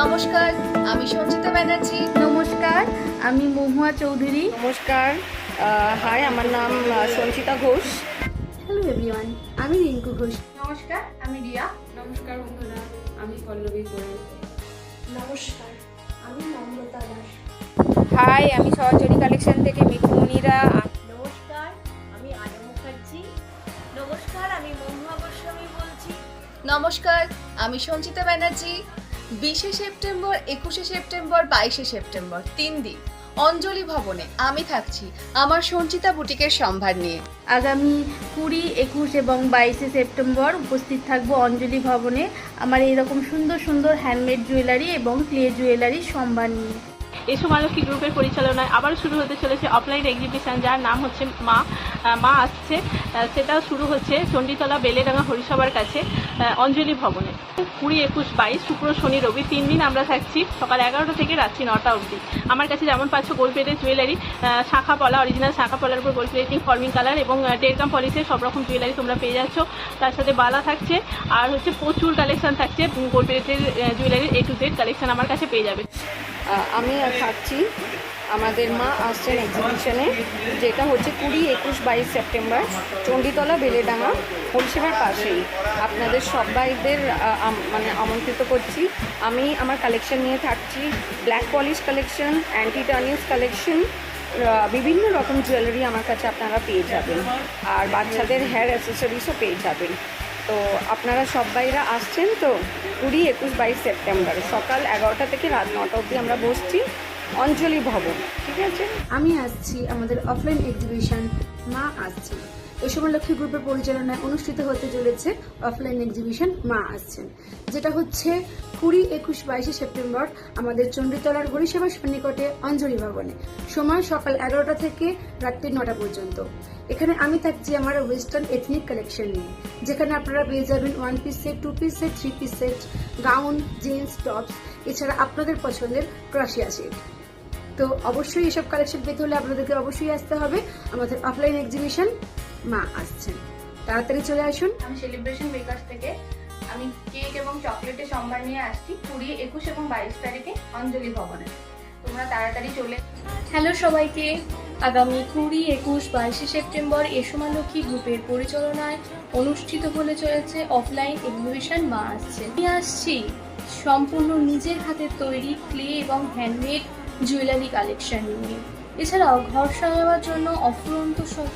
নমস্কার আমি সঞ্চিতা ব্যানার্জি। নমস্কার আমি মহুয়া চৌধুরী। নমস্কার হাই আমার নাম সঞ্চিতা ঘোষ। হ্যালো এভরিওয়ান আমি রিঙ্কু ঘোষ। নমস্কার আমি রিয়া। নমস্কার বন্ধুরা আমি পল্লবী গোয়েল। নমস্কার আমি নম্রতা দাস। হাই আমি সহচরী কালেকশন থেকে মিঠুমনিরা নমস্কার আমি আলো মুখার্জি। নমস্কার আমি মহুয়া গোস্বামী বলছি। নমস্কার আমি সঞ্চিতা ব্যানার্জি। বিশে সেপ্টেম্বর, একুশে সেপ্টেম্বর, বাইশে সেপ্টেম্বর, তিন দিন। অঞ্জলি ভবনে আমি থাকছি আমার সঞ্চিতা বুটিকের সম্ভার নিয়ে। আগামী কুড়ি, একুশ এবং বাইশে সেপ্টেম্বর উপস্থিত থাকব অঞ্জলি ভবনে আমার এইরকম সুন্দর সুন্দর হ্যান্ডমেড জুয়েলারি এবং ক্লে জুয়েলারি সম্ভার নিয়ে। এসো মালক্ষী গ্রুপের পরিচালনায় আবার শুরু হতে চলেছে অফলাইন এক্সিবিশন যার নাম হচ্ছে মা মা আসছে। সেটা শুরু হচ্ছে চণ্ডীতলা, বেলেডাঙ্গা, হরিসভার কাছে অঞ্জলি ভবনে। কুড়ি একুশ বাইশ, শুক্র, শনি, রবি তিন দিন আমরা থাকছি সকাল এগারোটা থেকে রাত্রি নটা অবধি। আমার কাছে যেমন পাচ্ছ গোলপেটের জুয়েলারি শাখা পলা অরিজিনাল শাখা পলার উপর গোল প্লেটিং ফর্মিং কালার এবং টেরকাম পলিশের সব রকম জুয়েলারি তোমরা পেয়ে যাচ্ছ। তার সাথে বালা থাকছে আর হচ্ছে প্রচুর কালেকশন থাকছে। গোল প্লেটের জুয়েলারির এ টু জেড কালেকশন আমার কাছে পেয়ে যাবে। আমি থাকছি। আমাদের মা আসছেন এক্সিবিশনে যেটা হচ্ছে কুড়ি একুশ বাইশ সেপ্টেম্বর, চণ্ডীতলা বেলেডাঙ্গা পরিষেবার পাশেই। আপনাদের সবাইদের মানে আমন্ত্রিত করছি। আমি আমার কালেকশন নিয়ে থাকছি black polish collection anti tarnish collection বিভিন্ন রকম জুয়েলারি আমার কাছে আপনারা পেয়ে যাবেন। আর বাচ্চাদের হেয়ার অ্যাসেসরিজও পেয়ে যাবেন। তো আপনারা সবাইরা আসছেন তো কুড়ি একুশ বাইশ সেপ্টেম্বর, সকাল এগারোটা থেকে রাত নটা অবধি আমরা বসছি অঞ্জলি ভবন, ঠিক আছে? আমি আসছি আমাদের অফলাইন এক্সিবিশন মা আসছে। এসময় লক্ষ্মী গ্রুপের পরিচালনায় অনুষ্ঠিত হতে চলেছে অফলাইন এক্সিবিশন মা আসছেন। যেটা হচ্ছে কুড়ি একুশ বাইশে সেপ্টেম্বর আমাদের চণ্ডীতলার হরিসেবা সন্নিকটে অঞ্জলি ভবনে, সময় সকাল এগারোটা থেকে রাত্রি নটা পর্যন্ত। এখানে আমি থাকছি আমার ওয়েস্টার্ন এথনিক কালেকশন নিয়ে, যেখানে আপনারা পেয়ে যাবেন one piece set two piece set three piece set gown jeans tops এছাড়া আপনাদের পছন্দের ক্রাশিয়া সেট তো অবশ্যই এসব কালেকশন পেতে হলে আপনাদেরকে অবশ্যই আসতে হবে আমাদের অফলাইন এক্সিবিশন মা আসছেন। তাড়াতাড়ি চলে আসুন। আমি সেলিব্রেশন বেকার্স থেকে আমি কেক এবং চকলেটের সম্ভার নিয়ে আসছি কুড়ি একুশ এবং বাইশ তারিখে অঞ্জলি ভবনে। তোমরা তাড়াতাড়ি চলে হ্যালো সবাইকে। আগামী কুড়ি একুশ বাইশে সেপ্টেম্বর এসমালক্ষী গ্রুপের পরিচালনায় অনুষ্ঠিত হতে চলেছে অফলাইন এক্সিবিশন মা আসছে আমি আসছি সম্পূর্ণ নিজের হাতে তৈরি ক্লে এবং হ্যান্ডমেড জুয়েলারি কালেকশন নিয়ে। এছাড়াও ঘর সাজাবার জন্য অফুরন্ত সব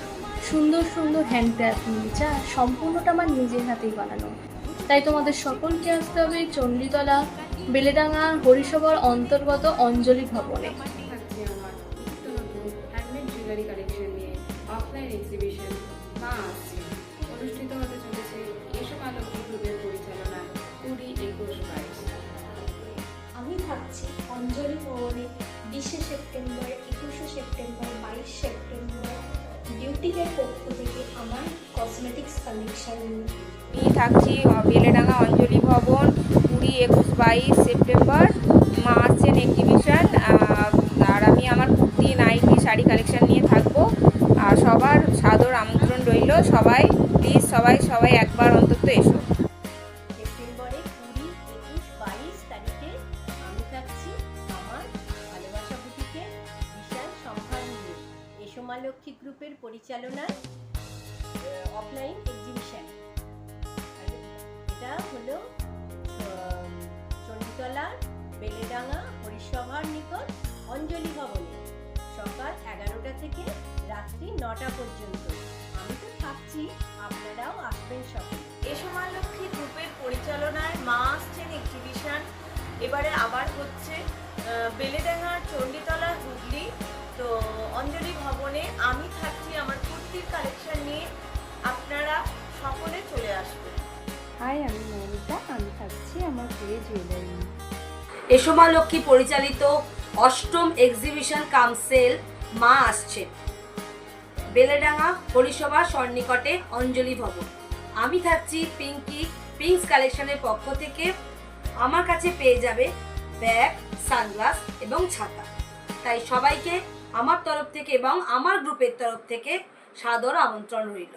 সুন্দর সুন্দর হ্যান্ডক্রাফট নিয়ে যা সম্পূর্ণটা আমার নিজের হাতেই বানানো। তাই তোমাদের সকলকে আসতে হবে চণ্ডীতলা বেলেডাঙ্গা হরিসভার অন্তর্গত অঞ্জলি ভবনে। আমার নিত্য নতুন হ্যান্ডমেড জুয়েলারি কালেকশন নিয়ে অফলাইন এক্সিবিশন অনুষ্ঠিত হতে চলেছে এসব আলোকী গ্রুপের পরিচালনায় কুড়ি একুশ বাইশ। আমি থাকছি অঞ্জলি ভবনে বিশে সেপ্টেম্বর একুশে সেপ্টেম্বর বাইশ সেপ্টেম্বর। আমি থাকছি বেলেডাঙ্গা অঞ্জলি ভবন, কুড়ি, একুশ, বাইশ সেপ্টেম্বর মা আসছেন এক্সিবিশন আর আমি আমার কুর্তি নাইটি শাড়ি কালেকশন নিয়ে থাকব। আর সবার সাদর আমন্ত্রণ রইল সবাই প্লিজ সবাই সবাই একবার অন্তত এসো। এসোমালক্ষী গ্রুপের পরিচালনায় অফলাইন এক্সিবিশন এটা হলো চণ্ডীতলা বেলেডাঙ্গা হরিসভার নিকট অঞ্জলি ভবনে সকাল এগারোটা থেকে রাত্রি নটা পর্যন্ত। আমি তো থাকছি আপনারাও আসবেন সকলে। এসমালক্ষী গ্রুপের পরিচালনায় মা আসছেন এক্সিবিশন এবারে আবার হচ্ছে আহ, বেলেডাঙ্গা চণ্ডীতলা হুগলি তো অঞ্জলি ভবনে আমি থাকছি আমার কুর্তির কালেকশন নিয়ে। আপনারা সকলে চলে আসবেন। হাই আমি মৌমিতা আমি থাকছি আমার ক্লে জুয়েলারি এসমা লক্ষ্মী পরিচালিত অষ্টম এক্সিবিশন কামসেল মা আসছে। বেলেডাঙ্গা হরিসভা সন্নিকটে অঞ্জলি ভবন। আমি থাকছি পিঙ্কি পিঙ্কস কালেকশনের পক্ষ থেকে। আমার কাছে পেয়ে যাবে ব্যাগ সানগ্লাস এবং ছাতা। তাই সবাইকে আমার তরফ থেকে এবং আমার গ্রুপের তরফ থেকে সাদর আমন্ত্রণ রইল।